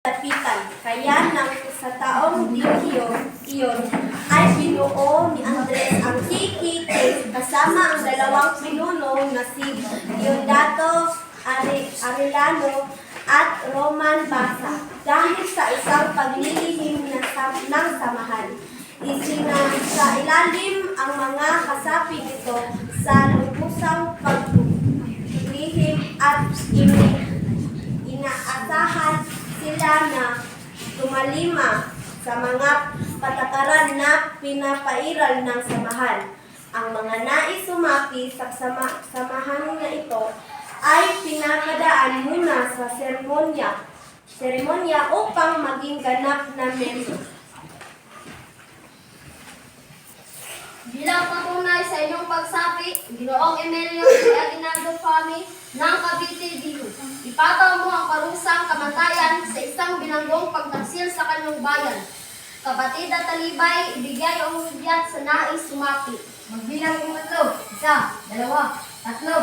lapitan. Kaya nang sa taong diyo iyon ay binuo ni Andres ang KKK kasama ang dalawang pinuno na si Diodato Are- Arellano at Roman Basa dahil sa isang paglilihim na sa, ng samahan. Isina sa ilalim ang mga kasapi nito sa lubusang paglihim at inaasahan sila na tumalima sa mga patakaran na pinapairal ng samahan. Ang mga nais sumapi sa sama, samahan na ito ay pinapadaan muna sa seremonya seremonya upang maging ganap na membro. Bilang patunay sa inyong pagsapi, Ginoong Emilio de Aguinaldo Fami ng Cavite Dilo, ipataw mo ang parusang kamatayan binanggong pagtaksil sa kanyang bayan. Kapatid at talibay, ibigay ang hudyat sa nais sumapi. Magbilang ng tatlo. Isa, dalawa, tatlo.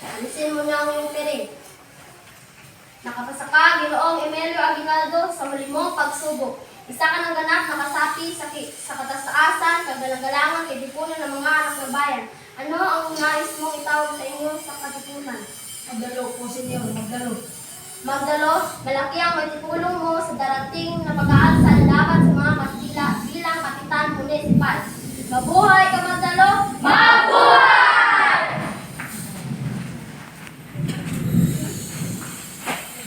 Alisin mo na ang iyong piring. Nakapasa ka, Ginoong Emilio Aguinaldo, sa muli mong pagsubok. Isa ka ng ganap na kasapi sa, sa katasaasan, kagalang-galangan, kay dipunan ng mga anak ng bayan. Ano ang nais mong itawag sa inyo sa katipunan? Magdalo po, senyor, magdalo. Magdalo, malaki ang maitipulong mo sa darating na pag-aalsa dapat sa mga Kastila bilang kapitan municipal. Mabuhay ka